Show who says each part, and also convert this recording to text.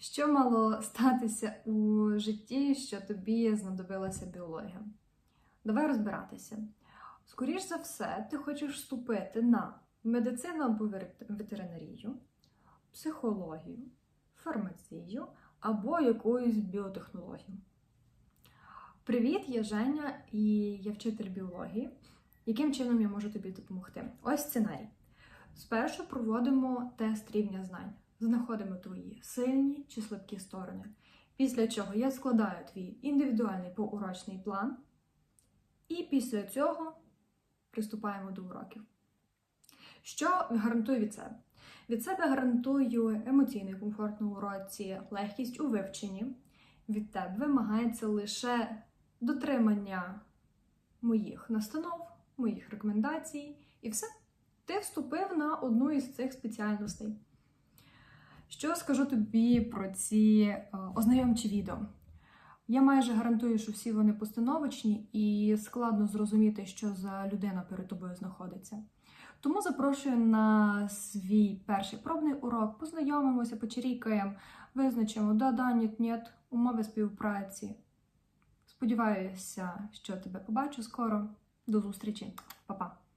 Speaker 1: Що мало статися у житті, що тобі знадобилася біологія? Давай розбиратися. Скоріш за все, ти хочеш вступити на медицину або ветеринарію, психологію, фармацію або якусь біотехнологію. Привіт, я Женя і я вчитель біології. Яким чином я можу тобі допомогти? Ось сценарій. Спершу проводимо тест рівня знань. Знаходимо твої сильні чи слабкі сторони. Після чого я складаю твій індивідуальний поурочний план, і після цього приступаємо до уроків. Що гарантую від себе? Від себе гарантую емоційний комфорт на уроці, легкість у вивченні. Від тебе вимагається лише дотримання моїх настанов, моїх рекомендацій, і все. Ти вступив на одну із цих спеціальностей. Що скажу тобі про ці е, ознайомчі відео? Я майже гарантую, що всі вони постановочні і складно зрозуміти, що за людина перед тобою знаходиться. Тому запрошую на свій перший пробний урок, познайомимося, почерікаємо, визначимо да-да, ні-ні, умови співпраці. Сподіваюся, що тебе побачу скоро. До зустрічі, Па-па!